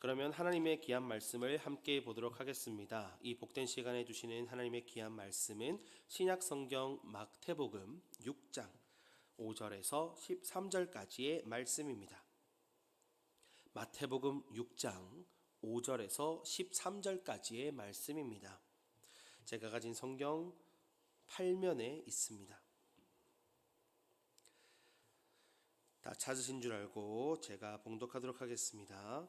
그러면 하나님의 귀한 말씀을 함께 보도록 하겠습니다. 이 복된 시간에 주시는 하나님의 귀한 말씀은 신약 성경 마태복음 6장 5절에서 13절까지의 말씀입니다. 마태복음 6장 5절에서 13절까지의 말씀입니다. 제가 가진 성경 8면에 있습니다. 다 찾으신 줄 알고 제가 봉독하도록 하겠습니다.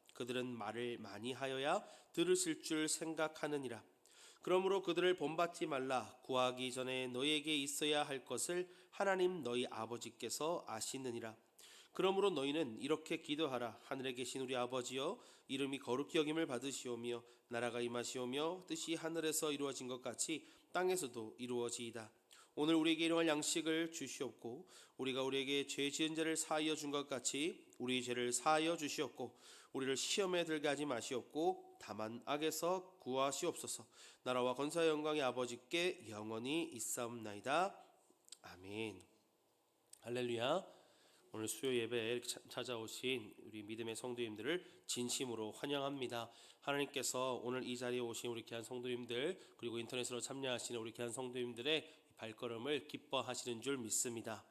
그들은 말을 많이 하여야 들으실 줄 생각하느니라. 그러므로 그들을 본받지 말라. 구하기 전에 너희에게 있어야 할 것을 하나님 너희 아버지께서 아시느니라. 그러므로 너희는 이렇게 기도하라. 하늘에 계신 우리 아버지여, 이름이 거룩히 여김을 받으시오며, 나라가 임하시오며, 뜻이 하늘에서 이루어진 것 같이 땅에서도 이루어지이다. 오늘 우리에게 일용할 양식을 주시옵고 우리가 우리에게 죄 지은 자를 사하여 준 것 같이 우리 죄를 사하여 주시옵고 우리를 시험에 들게 하지 마시옵고 다만 악에서 구하시옵소서 나라와 건사의 영광의 아버지께 영원히 있사옵나이다 아멘 할렐루야 오늘 수요 예배에 찾아오신 우리 믿음의 성도님들을 진심으로 환영합니다. 하나님께서 오늘 이 자리에 오신 우리 귀한 성도님들 그리고 인터넷으로 참여하시는 우리 귀한 성도님들의 발걸음을 기뻐하시는 줄 믿습니다.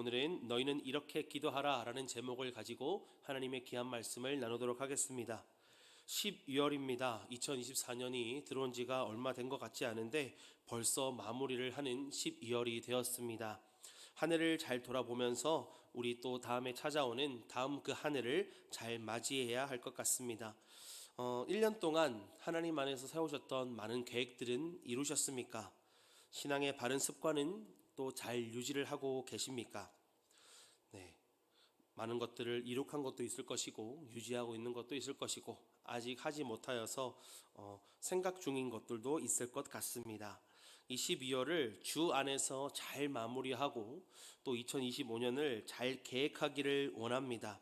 오늘은 너희는 이렇게 기도하라 라는 제목을 가지고 하나님의 귀한 말씀을 나누도록 하겠습니다. 12월입니다. 2024년이 들어온 지가 얼마 된 것 같지 않은데 벌써 마무리를 하는 12월이 되었습니다. 한 해를 잘 돌아보면서 우리 또 다음에 찾아오는 다음 그 한 해를 잘 맞이해야 할 것 같습니다. 어, 1년 동안 하나님 안에서 세우셨던 많은 계획들은 이루셨습니까? 신앙의 바른 습관은 또 잘 유지를 하고 계십니까? 네. 많은 것들을 이룩한 것도 있을 것이고 유지하고 있는 것도 있을 것이고 아직 하지 못하여서 어, 생각 중인 것들도 있을 것 같습니다. 이 12월을 주 안에서 잘 마무리하고 또 2025년을 잘 계획하기를 원합니다.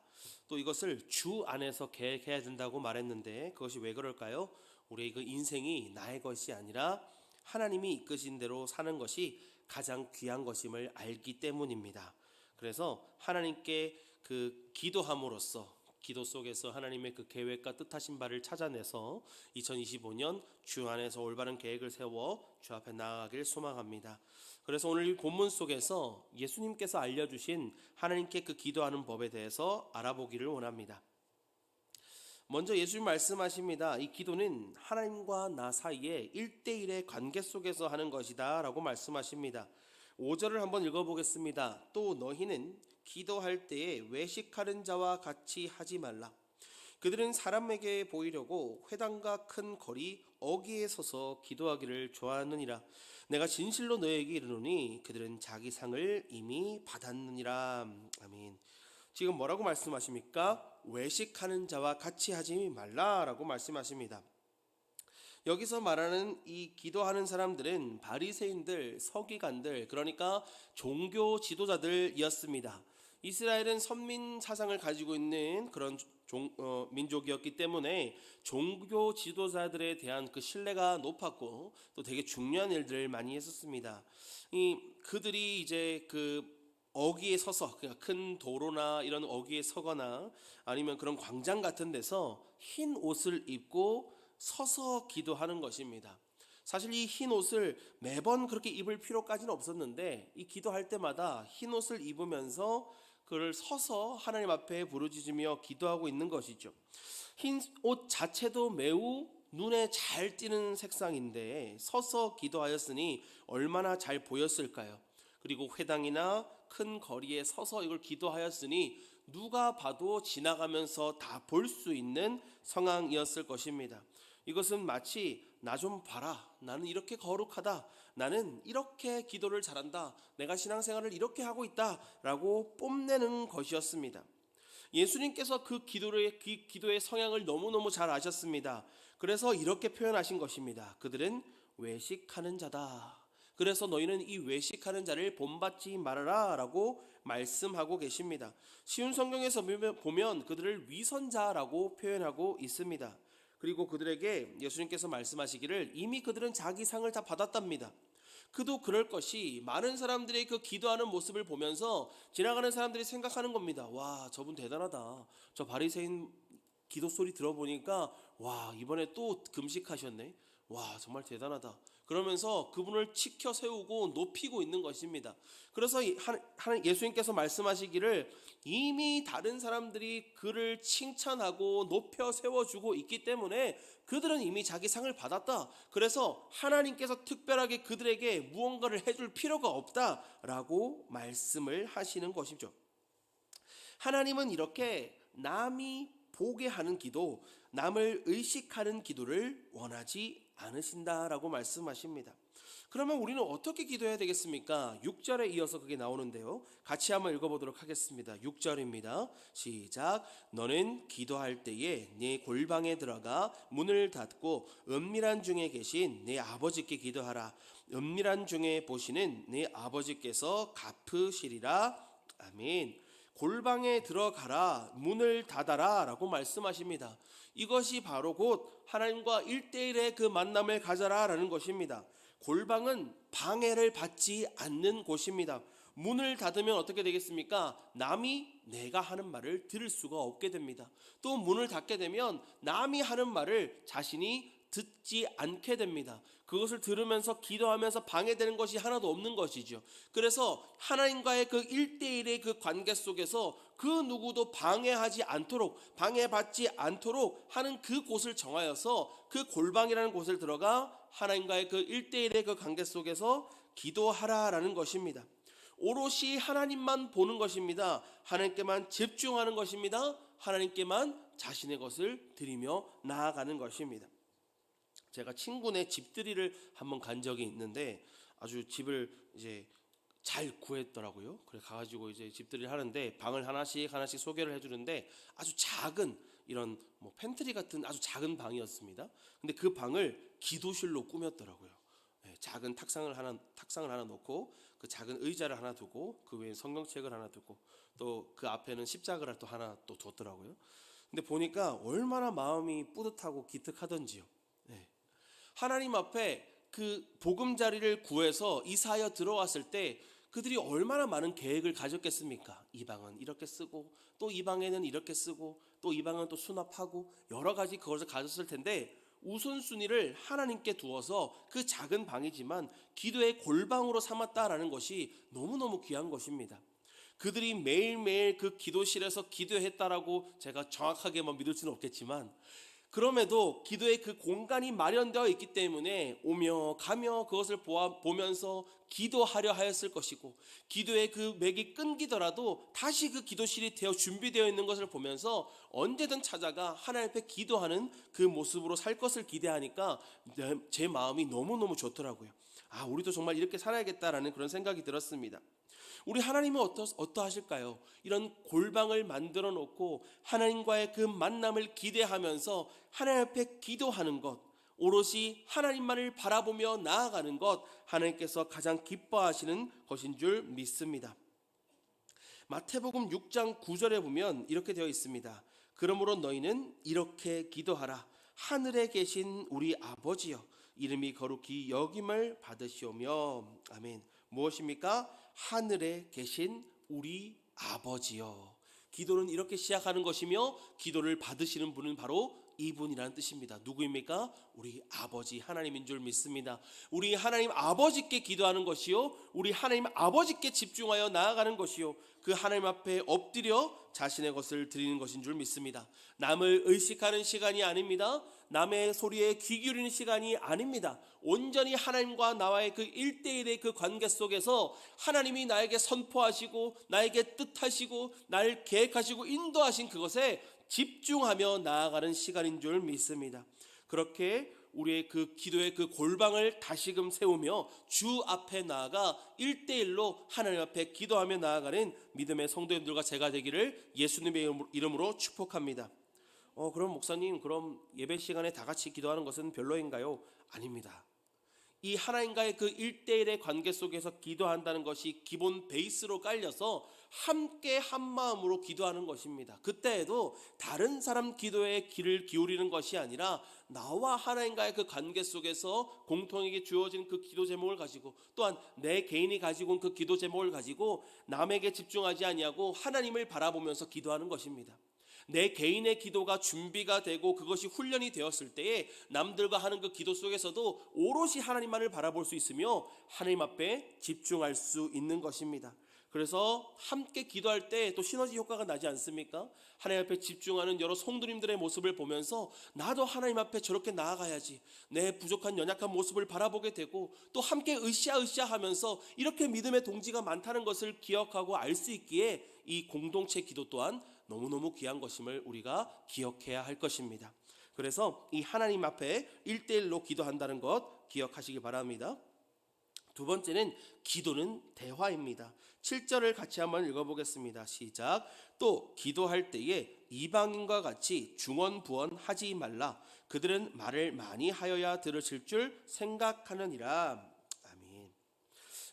또 이것을 주 안에서 계획해야 된다고 말했는데 그것이 왜 그럴까요? 우리의 그 인생이 나의 것이 아니라 하나님이 이끄신 대로 사는 것이 가장 귀한 것임을 알기 때문입니다. 그래서 하나님께 그 기도함으로써 기도 속에서 하나님의 그 계획과 뜻하신 바를 찾아내서 2025년 주 안에서 올바른 계획을 세워 주 앞에 나아가길 소망합니다. 그래서 오늘 이 본문 속에서 예수님께서 알려주신 하나님께 그 기도하는 법에 대해서 알아보기를 원합니다. 먼저 예수님 말씀하십니다. 이 기도는 하나님과 나 사이의 1대1의 관계 속에서 하는 것이다 라고 말씀하십니다. 5절을 한번 읽어보겠습니다. 또 너희는 기도할 때에 외식하는 자와 같이 하지 말라. 그들은 사람에게 보이려고 회당과 큰 거리 어귀에 서서 기도하기를 좋아하느니라. 내가 진실로 너에게 이르노니 그들은 자기 상을 이미 받았느니라. 아멘. 지금 뭐라고 말씀하십니까? 외식하는 자와 같이 하지 말라라고 말씀하십니다. 여기서 말하는 이 기도하는 사람들은 바리새인들, 서기관들, 그러니까 종교 지도자들이었습니다. 이스라엘은 선민 사상을 가지고 있는 그런 종, 어, 민족이었기 때문에 종교 지도자들에 대한 그 신뢰가 높았고 또 되게 중요한 일들을 많이 했었습니다. 이 그들이 이제 그 어귀에 서서 그냥 큰 도로나 이런 어귀에 서거나 아니면 그런 광장 같은 데서 흰 옷을 입고 서서 기도하는 것입니다. 사실 이 흰 옷을 매번 그렇게 입을 필요까지는 없었는데 이 기도할 때마다 흰 옷을 입으면서 그를 서서 하나님 앞에 부르짖으며 기도하고 있는 것이죠. 흰 옷 자체도 매우 눈에 잘 띄는 색상인데 서서 기도하였으니 얼마나 잘 보였을까요? 그리고 회당이나 큰 거리에 서서 이걸 기도하였으니 누가 봐도 지나가면서 다 볼 수 있는 상황이었을 것입니다. 이것은 마치 나 좀 봐라. 나는 이렇게 거룩하다. 나는 이렇게 기도를 잘한다. 내가 신앙생활을 이렇게 하고 있다. 라고 뽐내는 것이었습니다. 예수님께서 그 기도의 그 기도의 성향을 너무너무 잘 아셨습니다. 그래서 이렇게 표현하신 것입니다. 그들은 외식하는 자다. 그래서 너희는 이 외식하는 자를 본받지 말아라 라고 말씀하고 계십니다. 쉬운 성경에서 보면 그들을 위선자라고 표현하고 있습니다. 그리고 그들에게 예수님께서 말씀하시기를 이미 그들은 자기 상을 다 받았답니다. 그도 그럴 것이 많은 사람들의 그 기도하는 모습을 보면서 지나가는 사람들이 생각하는 겁니다. 와, 저분 대단하다. 저 바리새인 기도 소리 들어보니까 와, 이번에 또 금식하셨네. 와, 정말 대단하다. 그러면서 그분을 치켜 세우고 높이고 있는 것입니다. 그래서 예수님께서 말씀하시기를 이미 다른 사람들이 그를 칭찬하고 높여 세워주고 있기 때문에 그들은 이미 자기 상을 받았다. 그래서 하나님께서 특별하게 그들에게 무언가를 해줄 필요가 없다라고 말씀을 하시는 것이죠. 하나님은 이렇게 남이 보게 하는 기도, 남을 의식하는 기도를 원하지 않으신다라고 말씀하십니다. 그러면 우리는 어떻게 기도해야 되겠습니까? 6절에 이어서 그게 나오는데요. 같이 한번 읽어보도록 하겠습니다. 6절입니다. 시작. 너는 기도할 때에 네 골방에 들어가 문을 닫고 은밀한 중에 계신 네 아버지께 기도하라. 은밀한 중에 보시는 네 아버지께서 갚으시리라. 아멘. 골방에 들어가라 문을 닫아라 라고 말씀하십니다. 이것이 바로 곧 하나님과 일대일의그 만남을 가져라 라는 것입니다. 골방은 방해를 받지 않는 곳입니다. 문을 닫으면 어떻게 되겠습니까? 남이 내가 하는 말을 들을 수가 없게 됩니다. 또 문을 닫게 되면 남이 하는 말을 자신이 듣지 않게 됩니다. 그것을 들으면서 기도하면서 방해되는 것이 하나도 없는 것이죠. 그래서 하나님과의 그 1대1의 그 관계 속에서 그 누구도 방해하지 않도록, 방해받지 않도록 하는 그 곳을 정하여서 그 골방이라는 곳을 들어가 하나님과의 그 1대1의 그 관계 속에서 기도하라라는 것입니다. 오롯이 하나님만 보는 것입니다. 하나님께만 집중하는 것입니다. 하나님께만 자신의 것을 드리며 나아가는 것입니다. 제가 친구네 집들이를 한번 간 적이 있는데 아주 집을 이제 잘 구했더라고요. 그래 가가지고 이제 집들이를 하는데 방을 하나씩 하나씩 소개를 해주는데 아주 작은 이런 뭐 팬트리 같은 아주 작은 방이었습니다. 근데 그 방을 기도실로 꾸몄더라고요. 예, 작은 탁상을 하나 탁상을 하나 놓고 그 작은 의자를 하나 두고 그 외에 성경책을 하나 두고 또 그 앞에는 십자가를 또 하나 또 뒀더라고요. 근데 보니까 얼마나 마음이 뿌듯하고 기특하던지요. 예. 하나님 앞에 그 보금자리를 구해서 이사하여 들어왔을 때 그들이 얼마나 많은 계획을 가졌겠습니까? 이 방은 이렇게 쓰고 또 이 방에는 이렇게 쓰고 또 이 방은 또 수납하고 여러 가지 그것을 가졌을 텐데 우선순위를 하나님께 두어서 그 작은 방이지만 기도의 골방으로 삼았다라는 것이 너무너무 귀한 것입니다. 그들이 매일매일 그 기도실에서 기도했다라고 제가 정확하게만 믿을 수는 없겠지만 그럼에도 기도의 그 공간이 마련되어 있기 때문에 오며 가며 그것을 보면서 기도하려 하였을 것이고 기도의 그 맥이 끊기더라도 다시 그 기도실이 되어 준비되어 있는 것을 보면서 언제든 찾아가 하나님 앞에 기도하는 그 모습으로 살 것을 기대하니까 내- 제 마음이 너무너무 좋더라고요. 아, 우리도 정말 이렇게 살아야겠다라는 그런 생각이 들었습니다. 우리 하나님은 어떠, 어떠하실까요? 이런 골방을 만들어 놓고 하나님과의 그 만남을 기대하면서 하나님 앞에 기도하는 것, 오롯이 하나님만을 바라보며 나아가는 것, 하나님께서 가장 기뻐하시는 것인 줄 믿습니다. 마태복음 6장 9절에 보면 이렇게 되어 있습니다. 그러므로 너희는 이렇게 기도하라. 하늘에 계신 우리 아버지여, 이름이 거룩히 여김을 받으시오며, 아멘. 무엇입니까? 하늘에 계신 우리 아버지여. 기도는 이렇게 시작하는 것이며 기도를 받으시는 분은 바로 이분이라는 뜻입니다. 누구입니까? 우리 아버지 하나님인 줄 믿습니다. 우리 하나님 아버지께 기도하는 것이요. 우리 하나님 아버지께 집중하여 나아가는 것이요. 그 하나님 앞에 엎드려 자신의 것을 드리는 것인 줄 믿습니다. 남을 의식하는 시간이 아닙니다. 남의 소리에 귀 기울이는 시간이 아닙니다. 온전히 하나님과 나와의 그 1대1의 그 관계 속에서 하나님이 나에게 선포하시고 나에게 뜻하시고 나를 계획하시고 인도하신 그것에 집중하며 나아가는 시간인 줄 믿습니다. 그렇게 우리의 그 기도의 그 골방을 다시금 세우며 주 앞에 나아가 일대일로 하나님 앞에 기도하며 나아가는 믿음의 성도님들과 제가 되기를 예수님의 이름으로 축복합니다. 어, 그럼 목사님, 그럼 예배 시간에 다 같이 기도하는 것은 별로인가요? 아닙니다. 이 하나님과의 그 1대1의 관계 속에서 기도한다는 것이 기본 베이스로 깔려서 함께 한 마음으로 기도하는 것입니다. 그때에도 다른 사람 기도에 귀를 기울이는 것이 아니라 나와 하나님과의 그 관계 속에서 공통에게 주어진 그 기도 제목을 가지고 또한 내 개인이 가지고 온 그 기도 제목을 가지고 남에게 집중하지 아니하고 하나님을 바라보면서 기도하는 것입니다. 내 개인의 기도가 준비가 되고 그것이 훈련이 되었을 때에 남들과 하는 그 기도 속에서도 오롯이 하나님만을 바라볼 수 있으며 하나님 앞에 집중할 수 있는 것입니다. 그래서 함께 기도할 때 또 시너지 효과가 나지 않습니까? 하나님 앞에 집중하는 여러 성도님들의 모습을 보면서 나도 하나님 앞에 저렇게 나아가야지. 내 부족한 연약한 모습을 바라보게 되고 또 함께 으쌰으쌰 하면서 이렇게 믿음의 동지가 많다는 것을 기억하고 알 수 있기에 이 공동체 기도 또한 너무너무 귀한 것임을 우리가 기억해야 할 것입니다. 그래서 이 하나님 앞에 일대일로 기도한다는 것 기억하시기 바랍니다. 두 번째는 기도는 대화입니다. 7절을 같이 한번 읽어보겠습니다. 시작. 또 기도할 때에 이방인과 같이 중언부언 하지 말라. 그들은 말을 많이 하여야 들으실 줄 생각하느니라. 아멘.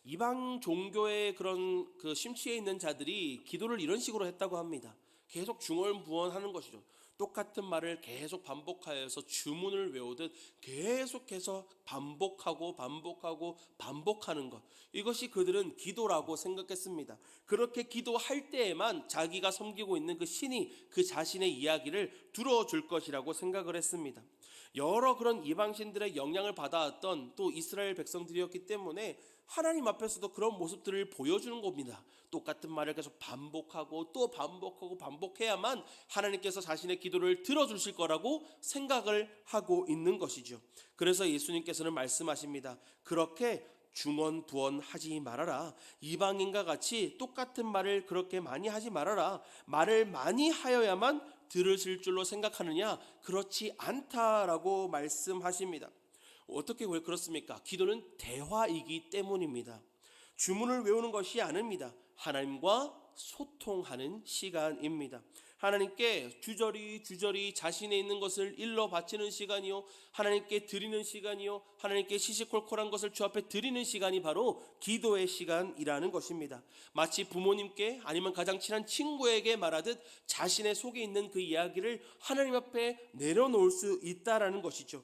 이방 종교의 그런 그 심취해 있는 자들이 기도를 이런 식으로 했다고 합니다. 계속 중언부언하는 것이죠. 똑같은 말을 계속 반복하여서 주문을 외우듯 계속해서 반복하고 반복하고 반복하는 것. 이것이 그들은 기도라고 생각했습니다. 그렇게 기도할 때에만 자기가 섬기고 있는 그 신이 그 자신의 이야기를 들어줄 것이라고 생각을 했습니다. 여러 그런 이방신들의 영향을 받아왔던 또 이스라엘 백성들이었기 때문에 하나님 앞에서도 그런 모습들을 보여주는 겁니다. 똑같은 말을 계속 반복하고 또 반복하고 반복해야만 하나님께서 자신의 기도를 들어주실 거라고 생각을 하고 있는 것이죠. 그래서 예수님께서는 말씀하십니다. 그렇게 중언 부언 하지 말아라. 이방인과 같이 똑같은 말을 그렇게 많이 하지 말아라. 말을 많이 하여야만 들으실 줄로 생각하느냐? 그렇지 않다라고 말씀하십니다. 어떻게 왜 그렇습니까? 기도는 대화이기 때문입니다. 주문을 외우는 것이 아닙니다. 하나님과 소통하는 시간입니다. 하나님께 주저리 주저리 자신에 있는 것을 일러 바치는 시간이요 하나님께 드리는 시간이요 하나님께 시시콜콜한 것을 주 앞에 드리는 시간이 바로 기도의 시간이라는 것입니다. 마치 부모님께 아니면 가장 친한 친구에게 말하듯 자신의 속에 있는 그 이야기를 하나님 앞에 내려놓을 수 있다라는 것이죠.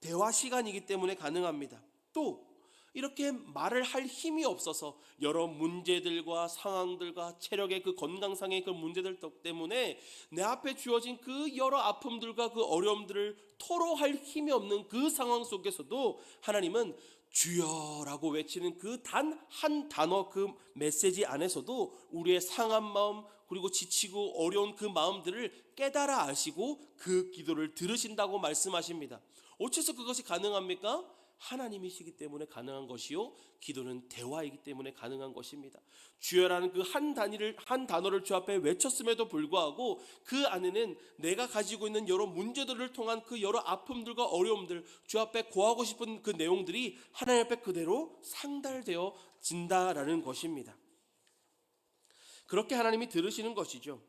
대화 시간이기 때문에 가능합니다. 또 이렇게 말을 할 힘이 없어서 여러 문제들과 상황들과 체력의 그 건강상의 그 문제들 때문에 내 앞에 주어진 그 여러 아픔들과 그 어려움들을 토로할 힘이 없는 그 상황 속에서도 하나님은 주여라고 외치는 그 단 한 단어 그 메시지 안에서도 우리의 상한 마음 그리고 지치고 어려운 그 마음들을 깨달아 아시고 그 기도를 들으신다고 말씀하십니다. 어째서 그것이 가능합니까? 하나님이시기 때문에 가능한 것이요 기도는 대화이기 때문에 가능한 것입니다. 주여라는 그 한 단위를 한 단어를 주 앞에 외쳤음에도 불구하고 그 안에는 내가 가지고 있는 여러 문제들을 통한 그 여러 아픔들과 어려움들 주 앞에 고하고 싶은 그 내용들이 하나님 앞에 그대로 상달되어 진다라는 것입니다. 그렇게 하나님이 들으시는 것이죠.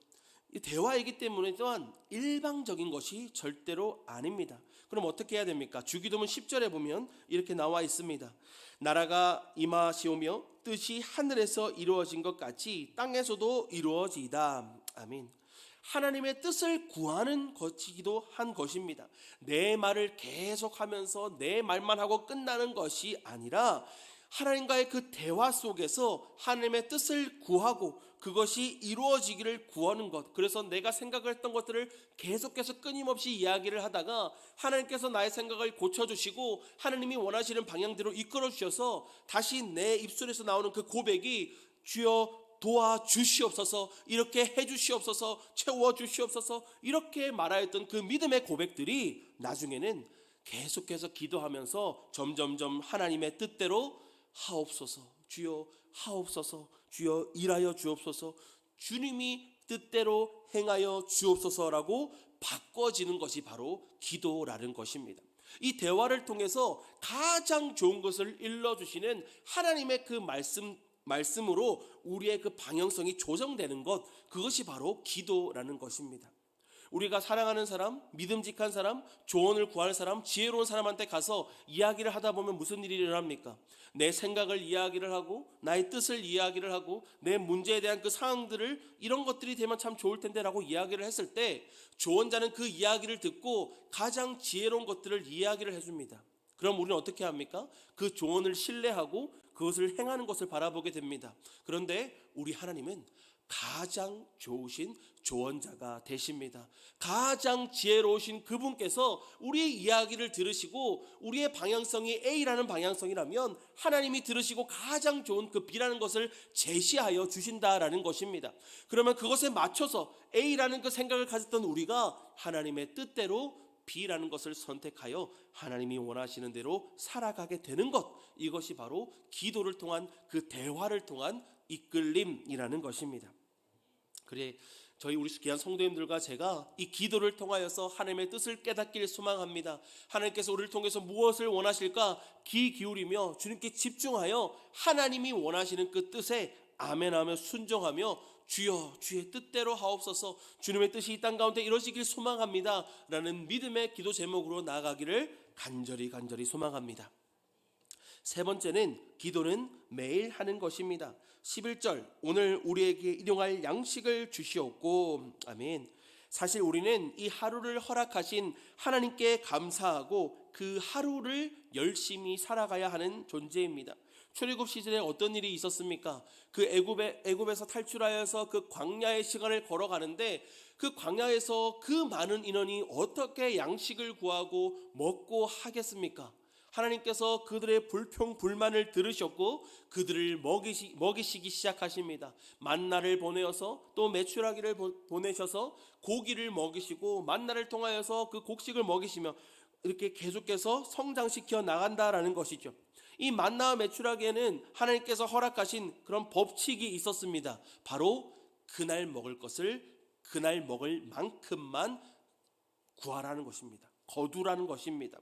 이 대화이기 때문에 또한 일방적인 것이 절대로 아닙니다. 그럼 어떻게 해야 됩니까? 주기도문 10절에 보면 이렇게 나와 있습니다. 나라가 임하시오며 뜻이 하늘에서 이루어진 것 같이 땅에서도 이루어지이다. 아멘. 하나님의 뜻을 구하는 것이기도 한 것입니다. 내 말을 계속하면서 내 말만 하고 끝나는 것이 아니라 하나님과의 그 대화 속에서 하나님의 뜻을 구하고 그것이 이루어지기를 구하는 것. 그래서 내가 생각을 했던 것들을 계속해서 끊임없이 이야기를 하다가 하나님께서 나의 생각을 고쳐주시고 하나님이 원하시는 방향대로 이끌어 주셔서 다시 내 입술에서 나오는 그 고백이 주여 도와 주시옵소서 이렇게 해 주시옵소서 채워 주시옵소서 이렇게 말하였던 그 믿음의 고백들이 나중에는 계속해서 기도하면서 점점점 하나님의 뜻대로 하옵소서 주여 하옵소서 주여 일하여 주옵소서 주님이 뜻대로 행하여 주옵소서라고 바꿔지는 것이 바로 기도라는 것입니다. 이 대화를 통해서 가장 좋은 것을 일러주시는 하나님의 그 말씀 말씀으로 우리의 그 방향성이 조정되는 것 그것이 바로 기도라는 것입니다. 우리가 사랑하는 사람, 믿음직한 사람, 조언을 구할 사람, 지혜로운 사람한테 가서 이야기를 하다 보면 무슨 일이 일어납니까? 내 생각을 이야기를 하고 나의 뜻을 이야기를 하고 내 문제에 대한 그 상황들을 이런 것들이 되면 참 좋을 텐데 라고 이야기를 했을 때 조언자는 그 이야기를 듣고 가장 지혜로운 것들을 이야기를 해줍니다. 그럼 우리는 어떻게 합니까? 그 조언을 신뢰하고 그것을 행하는 것을 바라보게 됩니다. 그런데 우리 하나님은 가장 좋으신 조언자가 되십니다. 가장 지혜로우신 그분께서 우리의 이야기를 들으시고 우리의 방향성이 A라는 방향성이라면 하나님이 들으시고 가장 좋은 그 B라는 것을 제시하여 주신다라는 것입니다. 그러면 그것에 맞춰서 A라는 그 생각을 가졌던 우리가 하나님의 뜻대로 B라는 것을 선택하여 하나님이 원하시는 대로 살아가게 되는 것 이것이 바로 기도를 통한 그 대화를 통한 이끌림이라는 것입니다. 그래 저희 우리 귀한 성도님들과 제가 이 기도를 통하여서 하나님의 뜻을 깨닫길 소망합니다. 하나님께서 우리를 통해서 무엇을 원하실까 귀 기울이며 주님께 집중하여 하나님이 원하시는 그 뜻에 아멘하며 순종하며 주여 주의 뜻대로 하옵소서 주님의 뜻이 이 땅 가운데 이루어지길 소망합니다. 라는 믿음의 기도 제목으로 나아가기를 간절히 간절히 소망합니다. 세 번째는 기도는 매일 하는 것입니다. 11절 오늘 우리에게 일용할 양식을 주시옵고 아멘. 사실 우리는 이 하루를 허락하신 하나님께 감사하고 그 하루를 열심히 살아가야 하는 존재입니다. 출애굽 시즌에 어떤 일이 있었습니까? 그 애굽에 애굽에서 탈출하여서 그 광야의 시간을 걸어가는데 그 광야에서 그 많은 인원이 어떻게 양식을 구하고 먹고 하겠습니까? 하나님께서 그들의 불평 불만을 들으셨고 그들을 먹이시, 먹이시기 시작하십니다. 만나를 보내어서 또 메추라기를 보내셔서 고기를 먹이시고 만나를 통하여서 그 곡식을 먹이시며 이렇게 계속해서 성장시켜 나간다라는 것이죠. 이 만나와 메추라기에는 하나님께서 허락하신 그런 법칙이 있었습니다. 바로 그날 먹을 것을 그날 먹을 만큼만 구하라는 것입니다. 거두라는 것입니다.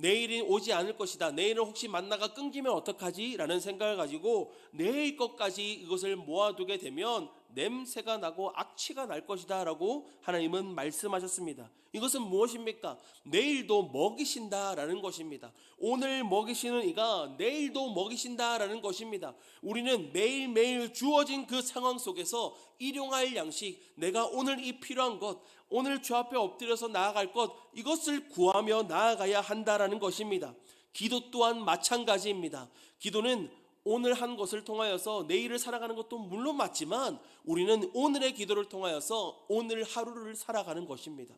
내일이 오지 않을 것이다. 내일은 혹시 만나가 끊기면 어떡하지? 라는 생각을 가지고 내일 것까지 이것을 모아두게 되면 냄새가 나고 악취가 날 것이다. 라고 하나님은 말씀하셨습니다. 이것은 무엇입니까? 내일도 먹이신다. 라는 것입니다. 오늘 먹이시는 이가 내일도 먹이신다. 라는 것입니다. 우리는 매일매일 주어진 그 상황 속에서 일용할 양식, 내가 오늘 이 필요한 것, 오늘 주 앞에 엎드려서 나아갈 것 이것을 구하며 나아가야 한다라는 것입니다. 기도 또한 마찬가지입니다. 기도는 오늘 한 것을 통하여서 내일을 살아가는 것도 물론 맞지만 우리는 오늘의 기도를 통하여서 오늘 하루를 살아가는 것입니다.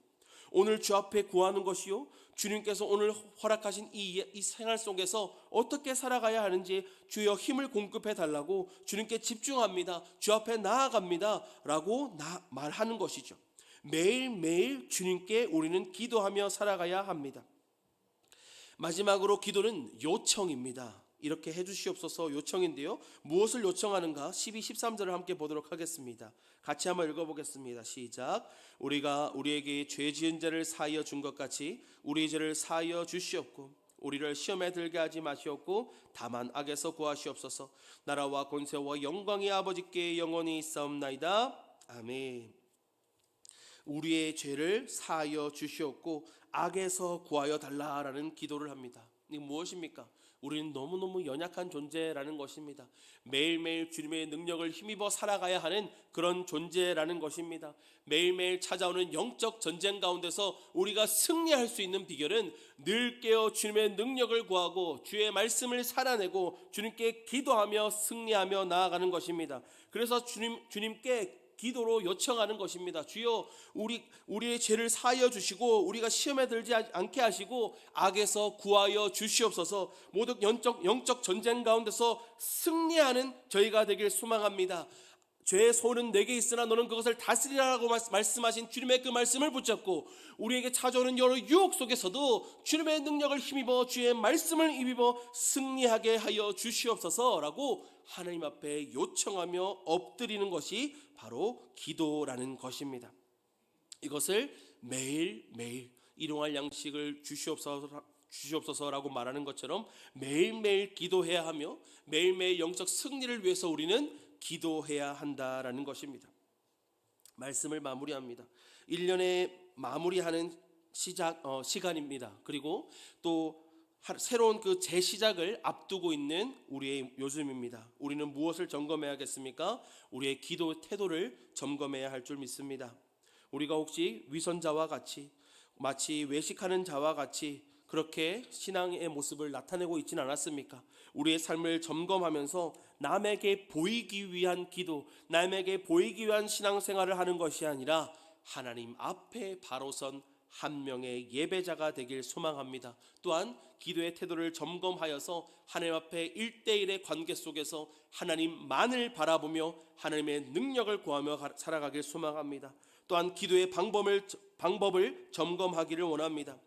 오늘 주 앞에 구하는 것이요. 주님께서 오늘 허락하신 이, 이 생활 속에서 어떻게 살아가야 하는지 주여 힘을 공급해 달라고 주님께 집중합니다. 주 앞에 나아갑니다. 라고 나, 말하는 것이죠. 매일매일 주님께 우리는 기도하며 살아가야 합니다. 마지막으로 기도는 요청입니다. 이렇게 해주시옵소서 요청인데요. 무엇을 요청하는가? 12, 13절을 함께 보도록 하겠습니다. 같이 한번 읽어보겠습니다. 시작. 우리가 우리에게 죄 지은 자를 사하여 준 것 같이 우리 죄를 사하여 주시옵고 우리를 시험에 들게 하지 마시옵고 다만 악에서 구하시옵소서. 나라와 권세와 영광이 아버지께 영원히 있사옵나이다. 아멘. 우리의 죄를 사하여 주시옵고 악에서 구하여 달라라는 기도를 합니다. 이 무엇입니까? 우리는 너무너무 연약한 존재라는 것입니다. 매일매일 주님의 능력을 힘입어 살아가야 하는 그런 존재라는 것입니다. 매일매일 찾아오는 영적 전쟁 가운데서 우리가 승리할 수 있는 비결은 늘 깨어 주님의 능력을 구하고 주의 말씀을 살아내고 주님께 기도하며 승리하며 나아가는 것입니다. 그래서 주님 주님께 기도로 요청하는 것입니다. 주여 우리 우리의 죄를 사하여 주시고 우리가 시험에 들지 않게 하시고 악에서 구하여 주시옵소서. 모두 영적 영적 전쟁 가운데서 승리하는 저희가 되길 소망합니다. 죄의 소는 내게 있으나 너는 그것을 다스리라고 말씀하신 주님의 그 말씀을 붙잡고 우리에게 찾아오는 여러 유혹 속에서도 주님의 능력을 힘입어 주의 말씀을 입입어 승리하게 하여 주시옵소서라고 하나님 앞에 요청하며 엎드리는 것이 바로 기도라는 것입니다. 이것을 매일 매일 일용할 양식을 주시옵소서 주시옵소서라고 말하는 것처럼 매일매일 기도해야 하며 매일매일 영적 승리를 위해서 우리는 기도해야 한다라는 것입니다. 말씀을 마무리합니다. 1년에 마무리하는 시작 어, 시간입니다. 그리고 또 하- 새로운 그 재시작을 앞두고 있는 우리의 요즘입니다. 우리는 무엇을 점검해야겠습니까? 우리의 기도 태도를 점검해야 할 줄 믿습니다. 우리가 혹시 위선자와 같이 마치 외식하는 자와 같이 그렇게 신앙의 모습을 나타내고 있지는 않았습니까? 우리의 삶을 점검하면서 남에게 보이기 위한 기도, 남에게 보이기 위한 신앙생활을 하는 것이 아니라 하나님 앞에 바로 선 한 명의 예배자가 되길 소망합니다. 또한 기도의 태도를 점검하여서 하나님 앞에 일대일의 관계 속에서 하나님만을 바라보며 하나님의 능력을 구하며 가- 살아가길 소망합니다. 또한 기도의 방법을 방법을 점검하기를 원합니다.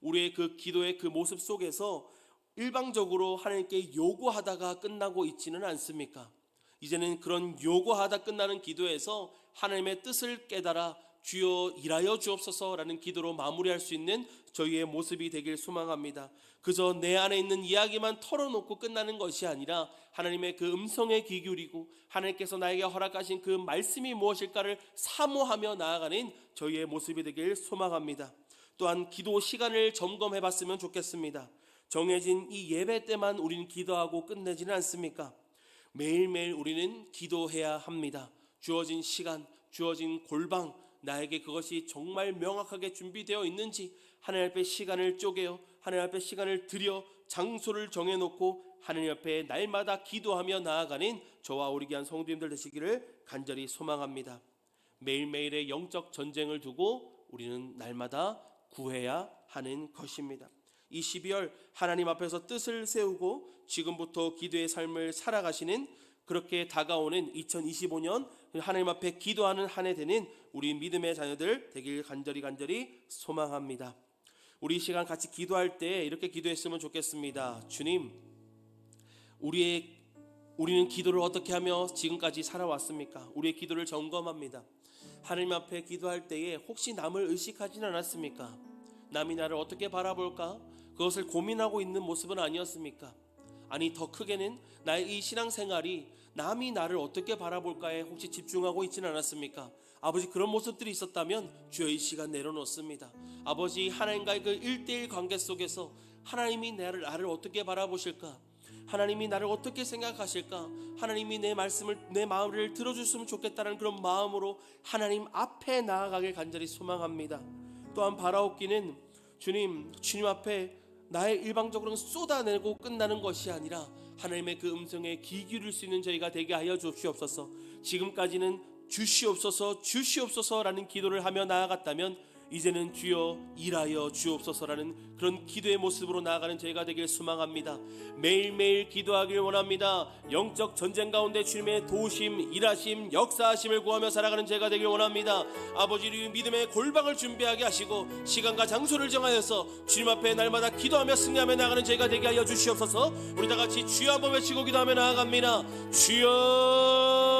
우리의 그 기도의 그 모습 속에서 일방적으로 하나님께 요구하다가 끝나고 있지는 않습니까? 이제는 그런 요구하다 끝나는 기도에서 하나님의 뜻을 깨달아 주여 일하여 주옵소서라는 기도로 마무리할 수 있는 저희의 모습이 되길 소망합니다. 그저 내 안에 있는 이야기만 털어놓고 끝나는 것이 아니라 하나님의 그 음성에 귀 기울이고 하나님께서 나에게 허락하신 그 말씀이 무엇일까를 사모하며 나아가는 저희의 모습이 되길 소망합니다. 또한 기도 시간을 점검해 봤으면 좋겠습니다. 정해진 이 예배 때만 우리는 기도하고 끝내지는 않습니까? 매일매일 우리는 기도해야 합니다. 주어진 시간, 주어진 골방, 나에게 그것이 정말 명확하게 준비되어 있는지 하나님 앞에 시간을 쪼개어 하나님 앞에 시간을 들여 장소를 정해놓고 하나님 앞에 날마다 기도하며 나아가는 저와 우리 귀한 성도님들 되시기를 간절히 소망합니다. 매일매일의 영적 전쟁을 두고 우리는 날마다 구해야 하는 것입니다. 이 12월 하나님 앞에서 뜻을 세우고 지금부터 기도의 삶을 살아가시는 그렇게 다가오는 2025년 하나님 앞에 기도하는 한 해 되는 우리 믿음의 자녀들 되길 간절히 간절히 소망합니다. 우리 이 시간 같이 기도할 때 이렇게 기도했으면 좋겠습니다. 주님, 우리의 우리는 기도를 어떻게 하며 지금까지 살아왔습니까? 우리의 기도를 점검합니다. 하나님 앞에 기도할 때에 혹시 남을 의식하지는 않았습니까? 남이 나를 어떻게 바라볼까? 그것을 고민하고 있는 모습은 아니었습니까? 아니 더 크게는 나의 이 신앙생활이 남이 나를 어떻게 바라볼까에 혹시 집중하고 있지는 않았습니까? 아버지 그런 모습들이 있었다면 주여 이 시간 내려놓습니다. 아버지 하나님과의 그 1대1 관계 속에서 하나님이 나를, 나를 어떻게 바라보실까? 하나님이 나를 어떻게 생각하실까? 하나님이 내 말씀을 내 마음을 들어줬으면 좋겠다는 그런 마음으로 하나님 앞에 나아가길 간절히 소망합니다. 또한 바라옵기는 주님, 주님 앞에 나의 일방적으로 쏟아내고 끝나는 것이 아니라 하나님의 그 음성에 귀 기울일 수 있는 저희가 되게 하여 주옵시옵소서. 지금까지는 주시옵소서, 주시옵소서라는 기도를 하며 나아갔다면 이제는 주여 일하여 주옵소서라는 그런 기도의 모습으로 나아가는 저희가 되길 소망합니다. 매일매일 기도하길 원합니다. 영적 전쟁 가운데 주님의 도우심, 일하심, 역사하심을 구하며 살아가는 저희가 되길 원합니다. 아버지 우리 믿음의 골방을 준비하게 하시고 시간과 장소를 정하여서 주님 앞에 날마다 기도하며 승리하며 나가는 저희가 되게 하여 주시옵소서. 우리 다 같이 주여 한번 외치고 기도하며 나아갑니다. 주여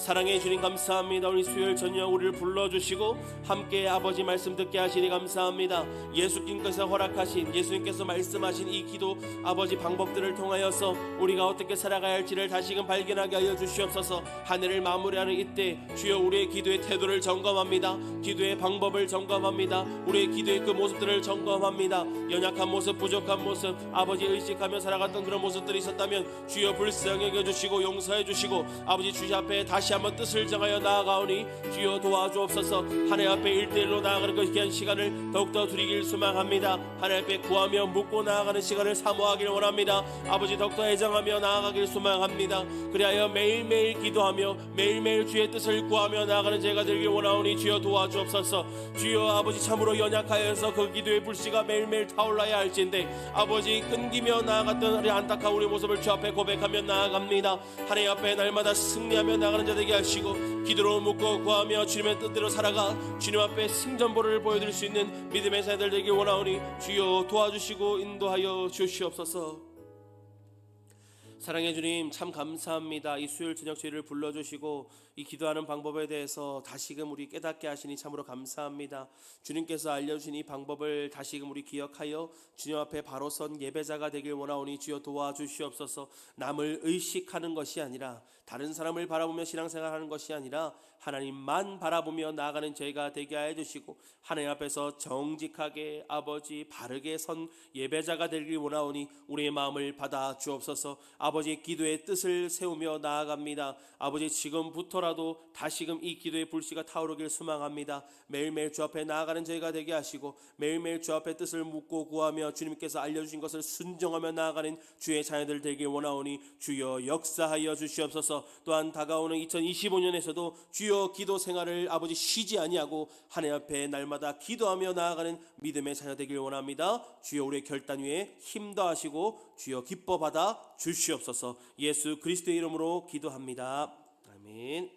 사랑해 주님 감사합니다. 우리 수요일 저녁 우리를 불러주시고 함께 아버지 말씀 듣게 하시니 감사합니다. 예수님께서 허락하신 예수님께서 말씀하신 이 기도 아버지 방법들을 통하여서 우리가 어떻게 살아가야 할지를 다시금 발견하게 하여 주시옵소서. 한 해를 마무리하는 이때 주여 우리의 기도의 태도를 점검합니다. 기도의 방법을 점검합니다. 우리의 기도의 그 모습들을 점검합니다. 연약한 모습, 부족한 모습, 아버지 의식하며 살아갔던 그런 모습들이 있었다면 주여 불쌍히 여겨주시고 용서해 주시고 아버지 주시 앞에 다시 한번 뜻을 정하여 나아가오니 주여 도와주옵소서. 하나님 앞에 일대일로 나아가는 그 귀한 시간을 더욱더 드리길 소망합니다. 하나님 앞에 구하며 묻고 나아가는 시간을 사모하길 원합니다. 아버지 더욱더 애정하며 나아가길 소망합니다. 그리하여 매일매일 기도하며 매일매일 주의 뜻을 구하며 나아가는 제가 되길 원하오니 주여 도와주옵소서. 주여 아버지 참으로 연약하여서 그 기도의 불씨가 매일매일 타올라야 할진데 아버지 끊기며 나아갔던 우리 안타까운 우리 모습을 주 앞에 고백하며 나아갑니다. 하나님 앞에 날마다 승리하며 나가는 자 되게 하시고 기도로 묻고 구하며 주님의 뜻대로 살아가 주님 앞에 승전보를 보여드릴 수 있는 믿음의 사들 되길 원하오니 주여 도와주시고 인도하여 주시옵소서 사랑해 주님 참 감사합니다. 이 수요일 저녁 저희를 불러주시고 이 기도하는 방법에 대해서 다시금 우리 깨닫게 하시니 참으로 감사합니다. 주님께서 알려주신 이 방법을 다시금 우리 기억하여 주님 앞에 바로 선 예배자가 되길 원하오니 주여 도와주시옵소서. 남을 의식하는 것이 아니라 다른 사람을 바라보며 신앙생활 하는 것이 아니라 하나님만 바라보며 나아가는 저희가 되게 하여 주시고 하나님 앞에서 정직하게 아버지 바르게 선 예배자가 되길 원하오니 우리의 마음을 받아 주옵소서. 아버지 기도의 뜻을 세우며 나아갑니다. 아버지 지금부터 라도 다시금 이 기도의 불씨가 타오르길 수망합니다 매일매일 주 앞에 나아가는 저희가 되게 하시고 매일매일 주 앞에 뜻을 묻고 구하며 주님께서 알려주신 것을 순종하며 나아가는 주의 자녀들 되길 원하오니 주여 역사하여 주시옵소서 또한 다가오는 2025년에서도 주여 기도 생활을 아버지 쉬지 아니하고 하나님 앞에 날마다 기도하며 나아가는 믿음의 자녀 되길 원합니다. 주여 우리의 결단 위에 힘 더하시고 주여 기뻐 받아 주시옵소서. 예수 그리스도의 이름으로 기도합니다. 아멘.